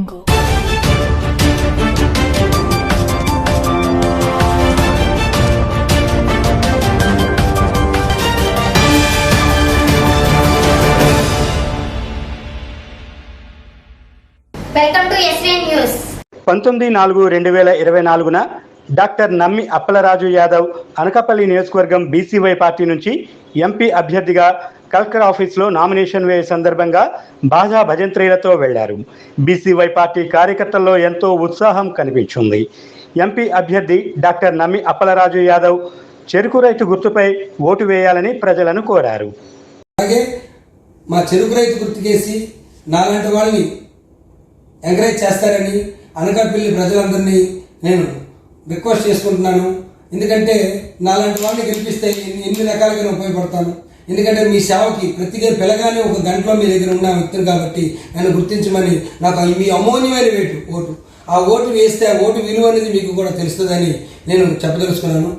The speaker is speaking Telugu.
వెల్కమ్ టు న్యూస్ పంతొమ్మిది నాలుగు రెండు వేల ఇరవై నాలుగున డాక్టర్ నమ్మి అప్పలరాజు యాదవ్ అనకాపల్లి నియోజకవర్గం బీసీవై పార్టీ నుంచి ఎంపీ అభ్యర్థిగా కలెక్టర్ ఆఫీస్లో నామినేషన్ వేయ సందర్భంగా బాజా భజంత్రీలతో వెళ్ళారు. బీసీవై పార్టీ కార్యకర్తల్లో ఎంతో ఉత్సాహం కనిపించింది. ఎంపీ అభ్యర్థి డాక్టర్ నమ్మి అప్పలరాజు యాదవ్ చెరుకు రైతు గుర్తుపై ఓటు వేయాలని ప్రజలను కోరారు. అలాగే మా చెరుకు రైతు గుర్తుకేసి నాలాంటి వాళ్ళని ఎంకరేజ్ చేస్తారని అనకాపల్లి ప్రజలందరినీ నేను రిక్వెస్ట్ చేసుకుంటున్నాను. ఎందుకంటే నాలాంటి వాళ్ళని గెలిపిస్తే ఎన్ని రకాలుగా ఉపయోగపడతాను. ఎందుకంటే మీ సేవకి ప్రతి పిలగానే ఒక గంటలో మీ దగ్గర ఉన్న వ్యక్తులు కాబట్టి నన్ను గుర్తించమని నాకు మీ అమూల్యమైన వేటు ఓటు. ఆ ఓటు వేస్తే ఆ ఓటు విలువ అనేది మీకు కూడా తెలుస్తుందని నేను చెప్పదలుచుకున్నాను.